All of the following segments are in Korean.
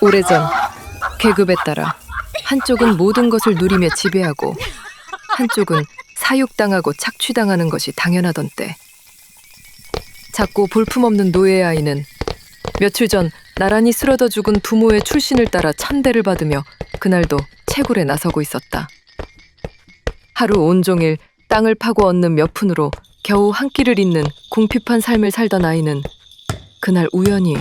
오래전 계급에 따라 한쪽은 모든 것을 누리며 지배하고 한쪽은 사육당하고 착취당하는 것이 당연하던 때 작고 볼품없는 노예 아이는 며칠 전 나란히 쓰러져 죽은 부모의 출신을 따라 천대를 받으며 그날도 채굴에 나서고 있었다. 하루 온종일 땅을 파고 얻는 몇 푼으로 겨우 한 끼를 잇는 궁핍한 삶을 살던 아이는 그날 우연히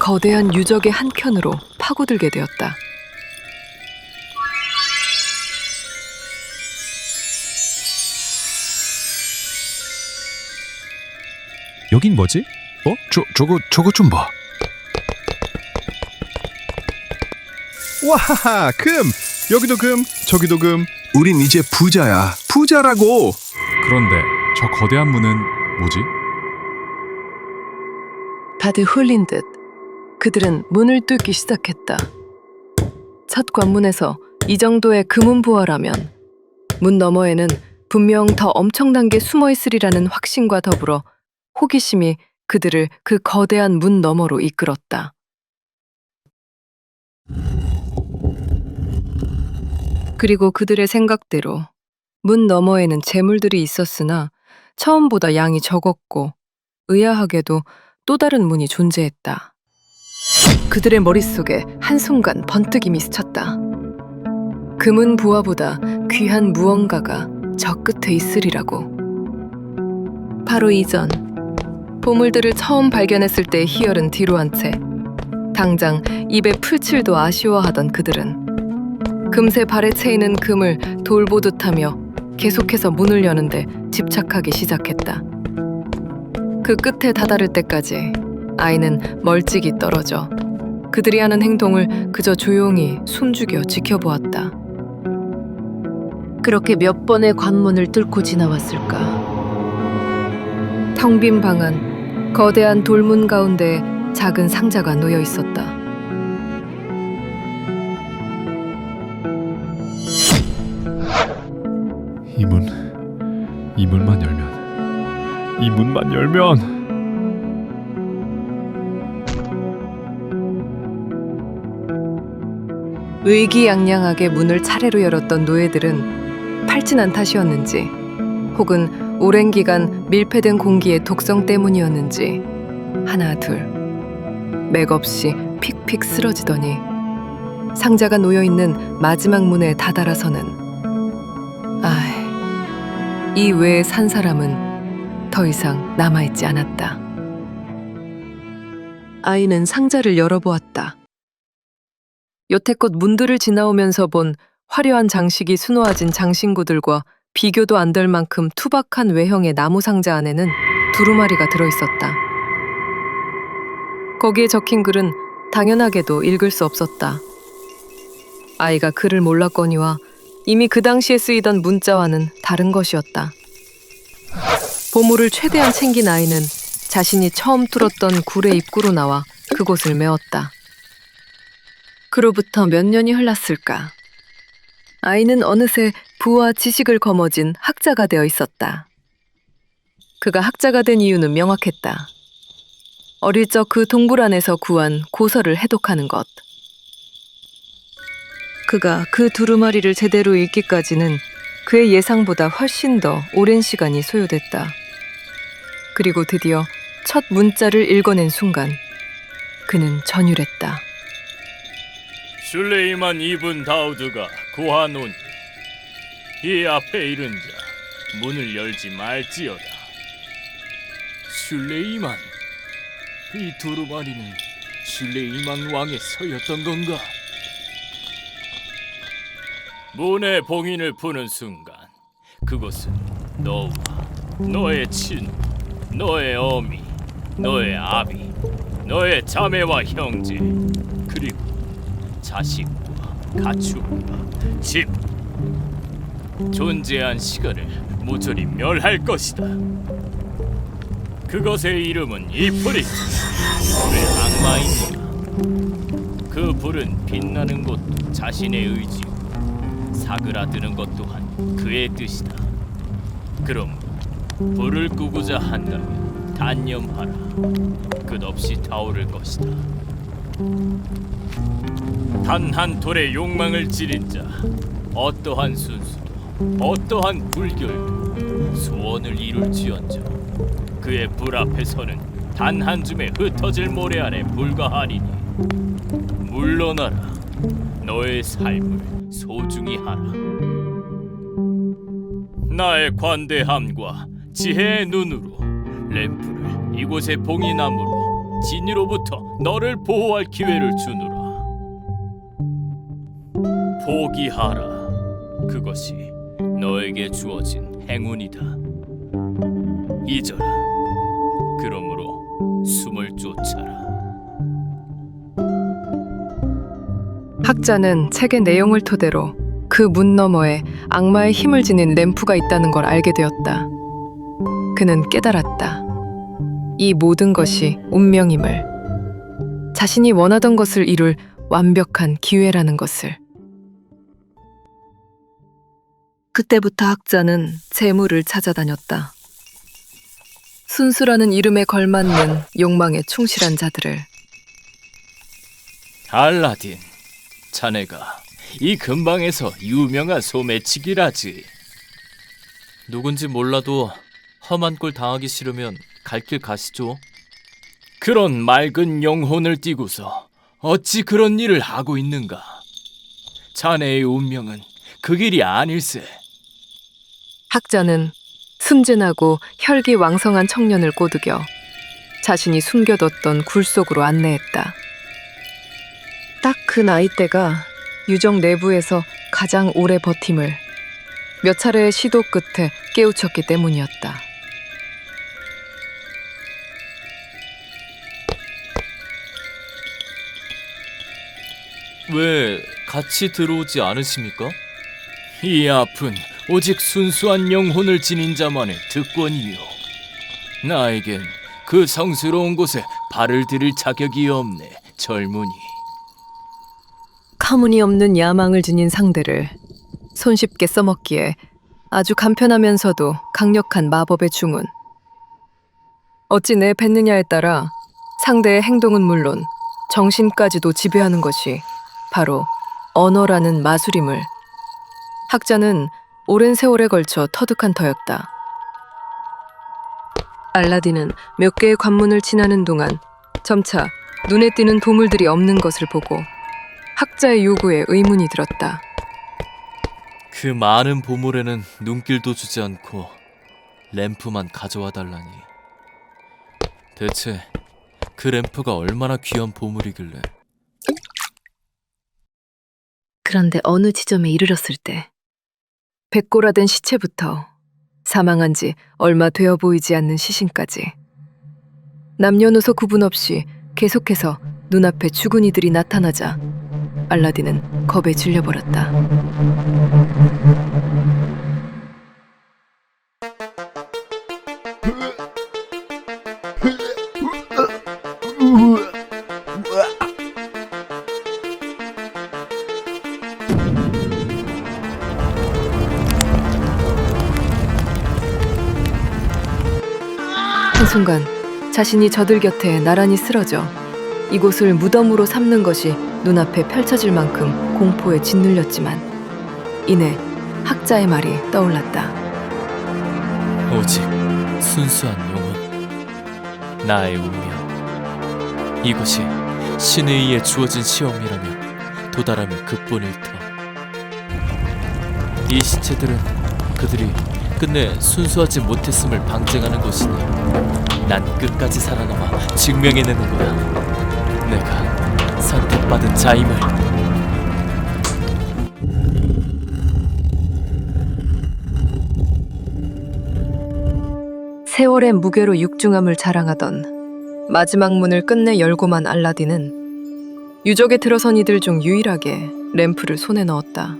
거대한 유적의 한 켠으로 파고들게 되었다. 여긴 뭐지? 어? 저 저거 저거 좀 봐. 와하하 금 여기도 금 저기도 금 우린 이제 부자야. 부자라고. 그런데 저 거대한 문은 뭐지? 다들 홀린 듯 그들은 문을 뚫기 시작했다. 첫 관문에서 이 정도의 금은 보아라면 문 너머에는 분명 더 엄청난 게 숨어 있으리라는 확신과 더불어 호기심이 그들을 그 거대한 문 너머로 이끌었다. 그리고 그들의 생각대로 문 너머에는 재물들이 있었으나 처음보다 양이 적었고 의아하게도 또 다른 문이 존재했다. 그들의 머릿속에 한순간 번뜩임이 스쳤다. 금은 부하보다 귀한 무언가가 저 끝에 있으리라고. 바로 이전 보물들을 처음 발견했을 때의 희열은 뒤로 한 채 당장 입에 풀칠도 아쉬워하던 그들은 금세 발에 채이는 금을 돌보듯 하며 계속해서 문을 여는데 집착하기 시작했다. 그 끝에 다다를 때까지 아이는 멀찍이 떨어져 그들이 하는 행동을 그저 조용히 숨죽여 지켜보았다. 그렇게 몇 번의 관문을 뚫고 지나왔을까? 텅 빈 방 안, 거대한 돌문 가운데 작은 상자가 놓여 있었다. 이 문, 이 문만 열면, 이 문만 열면 의기양양하게 문을 차례로 열었던 노예들은 팔진한 탓이었는지 혹은 오랜 기간 밀폐된 공기의 독성 때문이었는지 하나 둘 맥없이 픽픽 쓰러지더니 상자가 놓여 있는 마지막 문에 다다라서는 아이 이 외에 산 사람은 더 이상 남아 있지 않았다. 아이는 상자를 열어보았다. 여태껏 문들을 지나오면서 본 화려한 장식이 수놓아진 장신구들과 비교도 안 될 만큼 투박한 외형의 나무 상자 안에는 두루마리가 들어있었다. 거기에 적힌 글은 당연하게도 읽을 수 없었다. 아이가 글을 몰랐거니와 이미 그 당시에 쓰이던 문자와는 다른 것이었다. 보물을 최대한 챙긴 아이는 자신이 처음 뚫었던 굴의 입구로 나와 그곳을 메웠다. 그로부터 몇 년이 흘렀을까? 아이는 어느새 부와 지식을 거머쥔 학자가 되어 있었다. 그가 학자가 된 이유는 명확했다. 어릴 적 그 동굴 안에서 구한 고서를 해독하는 것. 그가 그 두루마리를 제대로 읽기까지는 그의 예상보다 훨씬 더 오랜 시간이 소요됐다. 그리고 드디어 첫 문자를 읽어낸 순간 그는 전율했다. 슐레이만 이븐 다우드가 구하노니 이 앞에 이른 자 문을 열지 말지어다 슐레이만 이 두루마리는 슐레이만 왕의 서였던 건가? 문의 봉인을 푸는 순간 그곳은 너와 너의 친구, 너의 어미, 너의 아비, 너의 자매와 형제 그리고 자식과 가축과 집 존재한 시간을 모조리 멸할 것이다. 그것의 이름은 이프리 불의 악마입니다. 그 불은 빛나는 것도 자신의 의지요 사그라드는 것 또한 그의 뜻이다. 그럼 불을 끄고자 한다면 단념하라. 끝없이 타오를 것이다. 단 한 돌의 욕망을 지닌 자 어떠한 순수도 어떠한 불결도 소원을 이룰지언정 그의 불 앞에서는 단 한 줌의 흩어질 모래 안에 불과하리니 물러나라. 너의 삶을 소중히 하라. 나의 관대함과 지혜의 눈으로 램프를 이곳의 봉인함으로 진이로부터 너를 보호할 기회를 주노라 포기하라 그것이 너에게 주어진 행운이다 잊어라 그러므로 숨을 쫓아라 학자는 책의 내용을 토대로 그 문 너머에 악마의 힘을 지닌 램프가 있다는 걸 알게 되었다. 그는 깨달았다. 이 모든 것이 운명임을. 자신이 원하던 것을 이룰 완벽한 기회라는 것을. 그때부터 학자는 재물을 찾아다녔다. 순수라는 이름에 걸맞는 욕망에 충실한 자들을. 알라딘 자네가 이 근방에서 유명한 소매치기라지. 누군지 몰라도 험한 꼴 당하기 싫으면 갈 길 가시죠. 그런 맑은 영혼을 띠고서 어찌 그런 일을 하고 있는가? 자네의 운명은 그 길이 아닐세 학자는 순진하고 혈기 왕성한 청년을 꼬드겨 자신이 숨겨뒀던 굴 속으로 안내했다. 딱 그 나이대가 유정 내부에서 가장 오래 버팀을 몇 차례의 시도 끝에 깨우쳤기 때문이었다. 왜 같이 들어오지 않으십니까? 이 앞은 오직 순수한 영혼을 지닌 자만의 특권이요. 나에겐 그 성스러운 곳에 발을 들일 자격이 없네, 젊은이. 가문이 없는 야망을 지닌 상대를 손쉽게 써먹기에 아주 간편하면서도 강력한 마법의 주문. 어찌 내 뱉느냐에 따라 상대의 행동은 물론 정신까지도 지배하는 것이 바로 언어라는 마술임을 학자는 오랜 세월에 걸쳐 터득한 터였다. 알라딘은 몇 개의 관문을 지나는 동안 점차 눈에 띄는 보물들이 없는 것을 보고 학자의 요구에 의문이 들었다. 그 많은 보물에는 눈길도 주지 않고 램프만 가져와 달라니. 대체 그 램프가 얼마나 귀한 보물이길래? 그런데 어느 지점에 이르렀을 때 백골화된 시체부터 사망한 지 얼마 되어 보이지 않는 시신까지 남녀노소 구분 없이 계속해서 눈앞에 죽은 이들이 나타나자 알라딘은 겁에 질려버렸다. 순간 자신이 저들 곁에 나란히 쓰러져 이곳을 무덤으로 삼는 것이 눈앞에 펼쳐질 만큼 공포에 짓눌렸지만 이내 학자의 말이 떠올랐다. 오직 순수한 영혼, 나의 운명. 이것이 신에 의해 주어진 시험이라면 도달하면 그뿐일 터. 이 시체들은 그들이 끝내 순수하지 못했음을 방증하는 것이니 난 끝까지 살아남아 증명해내는 거야. 내가 선택받은 자임을. 세월의 무게로 육중함을 자랑하던 마지막 문을 끝내 열고만 알라딘은 유적에 들어선 이들 중 유일하게 램프를 손에 넣었다.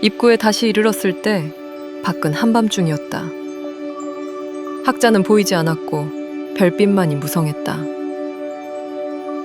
입구에 다시 이르렀을 때 밖은 한밤중이었다. 학자는 보이지 않았고 별빛만이 무성했다.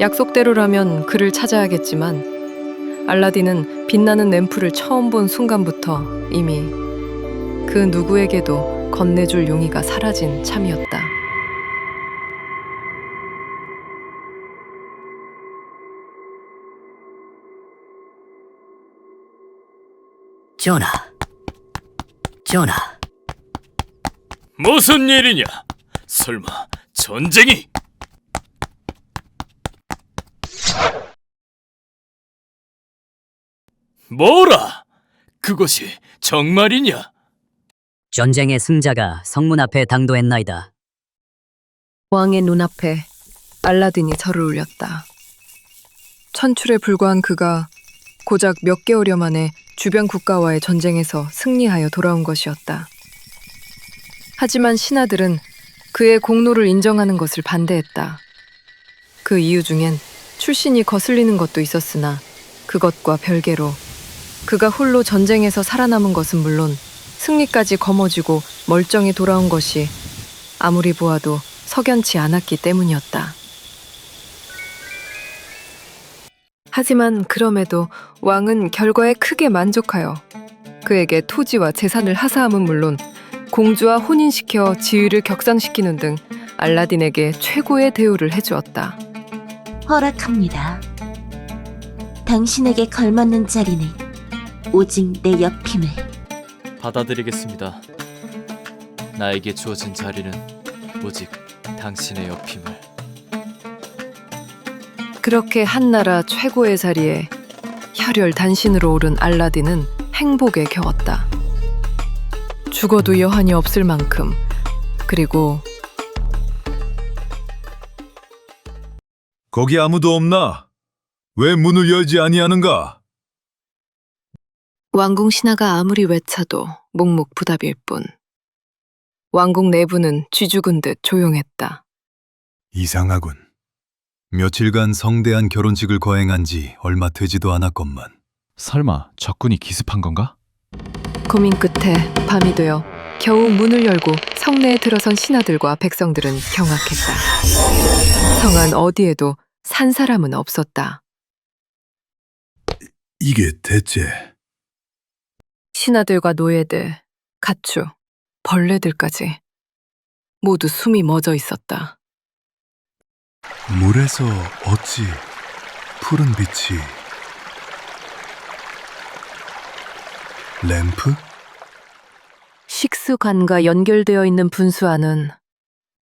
약속대로라면 그를 찾아야겠지만 알라딘은 빛나는 램프를 처음 본 순간부터 이미 그 누구에게도 건네줄 용의가 사라진 참이었다. 전하. 전하. 무슨 일이냐? 설마 전쟁이? 뭐라? 그것이 정말이냐? 전쟁의 승자가 성문 앞에 당도했나이다. 왕의 눈앞에 알라딘이 절을 올렸다. 천출에 불과한 그가 고작 몇 개월여 만에 주변 국가와의 전쟁에서 승리하여 돌아온 것이었다. 하지만 신하들은 그의 공로를 인정하는 것을 반대했다. 그 이유 중엔 출신이 거슬리는 것도 있었으나 그것과 별개로 그가 홀로 전쟁에서 살아남은 것은 물론 승리까지 거머쥐고 멀쩡히 돌아온 것이 아무리 보아도 석연치 않았기 때문이었다. 하지만 그럼에도 왕은 결과에 크게 만족하여 그에게 토지와 재산을 하사함은 물론 공주와 혼인시켜 지위를 격상시키는 등 알라딘에게 최고의 대우를 해주었다. 허락합니다. 당신에게 걸맞는 자리는 오직 내 옆임을. 받아들이겠습니다. 나에게 주어진 자리는 오직 당신의 옆임을. 그렇게 한나라 최고의 자리에 혈혈 단신으로 오른 알라딘은 행복에 겨웠다. 죽어도 여한이 없을 만큼 그리고 거기 아무도 없나? 왜 문을 열지 아니하는가? 왕궁 신하가 아무리 외쳐도 묵묵부답일 뿐. 왕궁 내부는 쥐죽은 듯 조용했다. 이상하군. 며칠간 성대한 결혼식을 거행한 지 얼마 되지도 않았건만. 설마 적군이 기습한 건가? 고민 끝에 밤이 되어 겨우 문을 열고 성내에 들어선 신하들과 백성들은 경악했다. 성안 어디에도 산 사람은 없었다. 이게 대체 신하들과 노예들, 가축, 벌레들까지 모두 숨이 멎어 있었다. 물에서 어찌 푸른 빛이 램프? 식수관과 연결되어 있는 분수 안은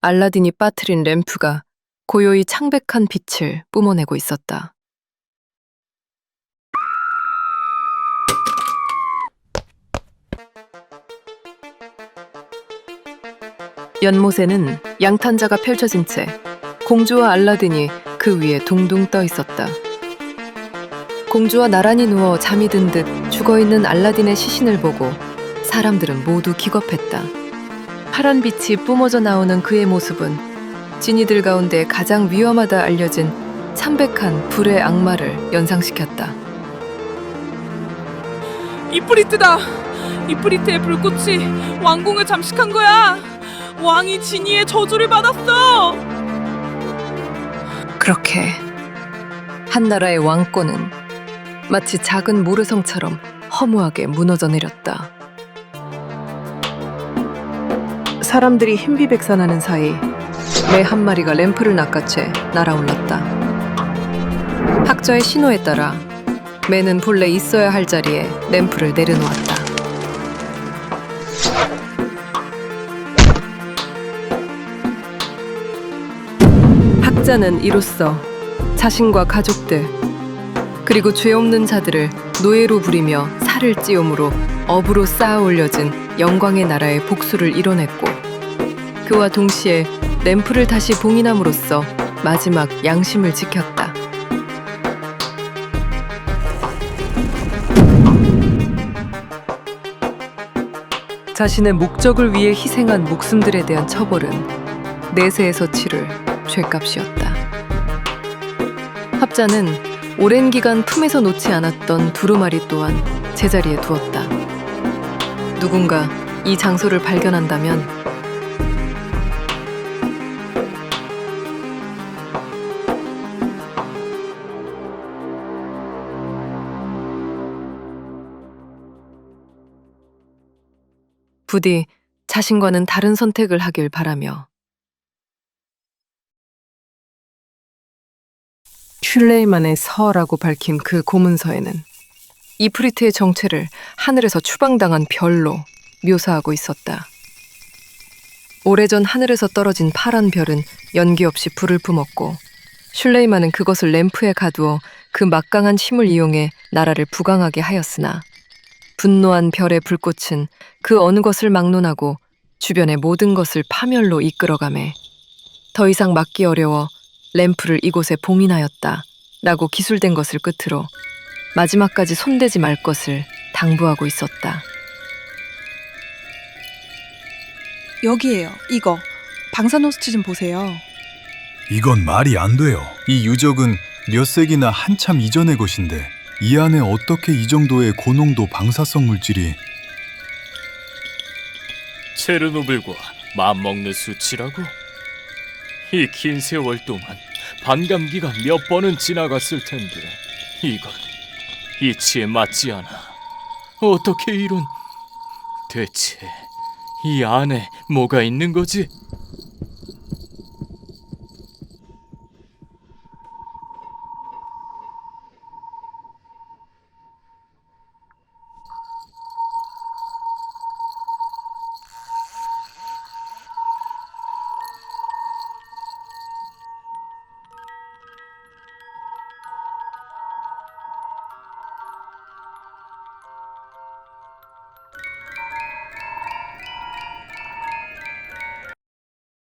알라딘이 빠뜨린 램프가 고요히 창백한 빛을 뿜어내고 있었다. 연못에는 양탄자가 펼쳐진 채 공주와 알라딘이 그 위에 둥둥 떠 있었다. 공주와 나란히 누워 잠이 든 듯 죽어 있는 알라딘의 시신을 보고 사람들은 모두 기겁했다. 파란 빛이 뿜어져 나오는 그의 모습은 지니들 가운데 가장 위험하다 알려진 참백한 불의 악마를 연상시켰다. 이프리트다. 이프리트의 불꽃이 왕궁을 잠식한 거야. 왕이 지니의 저주를 받았어. 그렇게 한 나라의 왕권은 마치 작은 모래성처럼 허무하게 무너져 내렸다. 사람들이 힘비백산하는 사이 매 한 마리가 램프를 낚아채 날아올랐다. 학자의 신호에 따라 매는 본래 있어야 할 자리에 램프를 내려놓았다. 학자는 이로써 자신과 가족들 그리고 죄 없는 자들을 노예로 부리며 살을 찌움으로 업으로 쌓아 올려진 영광의 나라의 복수를 이뤄냈고 그와 동시에 램프를 다시 봉인함으로써 마지막 양심을 지켰다. 자신의 목적을 위해 희생한 목숨들에 대한 처벌은 내세에서 치를 죄값이었다. 합자는 오랜 기간 품에서 놓지 않았던 두루마리 또한 제자리에 두었다. 누군가 이 장소를 발견한다면 부디 자신과는 다른 선택을 하길 바라며 슐레이만의 서라고 밝힌 그 고문서에는 이프리트의 정체를 하늘에서 추방당한 별로 묘사하고 있었다. 오래전 하늘에서 떨어진 파란 별은 연기 없이 불을 뿜었고 슐레이만은 그것을 램프에 가두어 그 막강한 힘을 이용해 나라를 부강하게 하였으나 분노한 별의 불꽃은 그 어느 것을 막론하고 주변의 모든 것을 파멸로 이끌어가매 더 이상 막기 어려워 램프를 이곳에 봉인하였다 라고 기술된 것을 끝으로 마지막까지 손대지 말 것을 당부하고 있었다. 여기에요. 이거 방사노스치 좀 보세요. 이건 말이 안 돼요. 이 유적은 몇 세기나 한참 이전의 것인데 이 안에 어떻게 이 정도의 고농도 방사성 물질이 체르노빌과 맞먹는 수치라고? 이 긴 세월 동안 반감기가 몇 번은 지나갔을 텐데 이건 이치에 맞지 않아. 어떻게 이런... 대체 이 안에 뭐가 있는 거지?